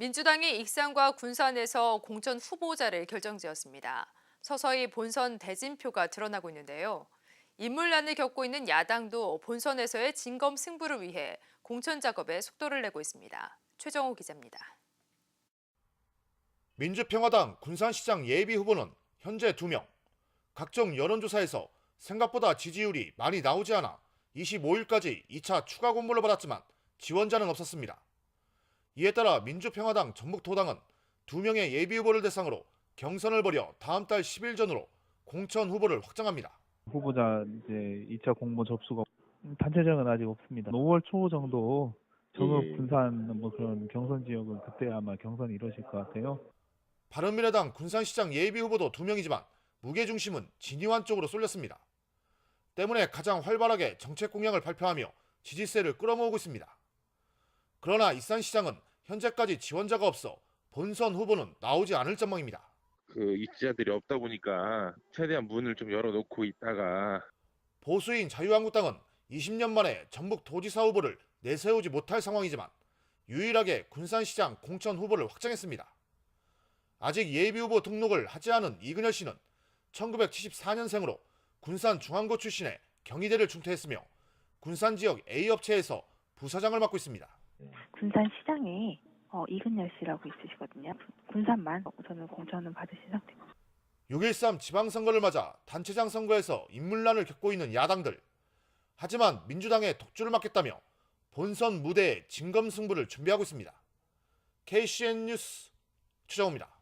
민주당이 익산과 군산에서 공천 후보자를 결정지었습니다. 서서히 본선 대진표가 드러나고 있는데요. 인물난을 겪고 있는 야당도 본선에서의 진검 승부를 위해 공천 작업에 속도를 내고 있습니다. 최정호 기자입니다. 민주평화당 군산시장 예비 후보는 현재 2명. 각종 여론조사에서 생각보다 지지율이 많이 나오지 않아 25일까지 2차 추가 공모를 받았지만 지원자는 없었습니다. 이에 따라 민주평화당 전북도당은 2명의 예비 후보를 대상으로 경선을 벌여 다음 달 10일 전으로 공천 후보를 확정합니다. 후보자 이제 2차 공모 접수가 단체장은 아직 없습니다. 5월 초 정도 정읍 예. 군산 뭐 그런 경선 지역은 그때 아마 경선이 이루어질 것 같아요. 바른미래당 군산시장 예비 후보도 2명이지만 무게 중심은 진이환 쪽으로 쏠렸습니다. 때문에 가장 활발하게 정책 공약을 발표하며 지지세를 끌어모으고 있습니다. 그러나 이산시장은 현재까지 지원자가 없어 본선 후보는 나오지 않을 전망입니다. 그 입지자들이 없다 보니까 최대한 문을 좀 열어놓고 있다가 보수인 자유한국당은 20년 만에 전북 도지사 후보를 내세우지 못할 상황이지만 유일하게 군산시장 공천 후보를 확정했습니다. 아직 예비 후보 등록을 하지 않은 이근열 씨는 1974년생으로 군산 중앙고 출신의 경희대를 중퇴했으며 군산 지역 A 업체에서 부사장을 맡고 있습니다. 군산 시장에 어, 이근열 씨라고 있으시거든요. 군산만 우선은 공천은 받으신 상태입니다. 6.13 지방선거를 맞아 단체장 선거에서 인물난을 겪고 있는 야당들. 하지만 민주당의 독주를 막겠다며 본선 무대에 진검승부를 준비하고 있습니다. KCN 뉴스 최정호입니다.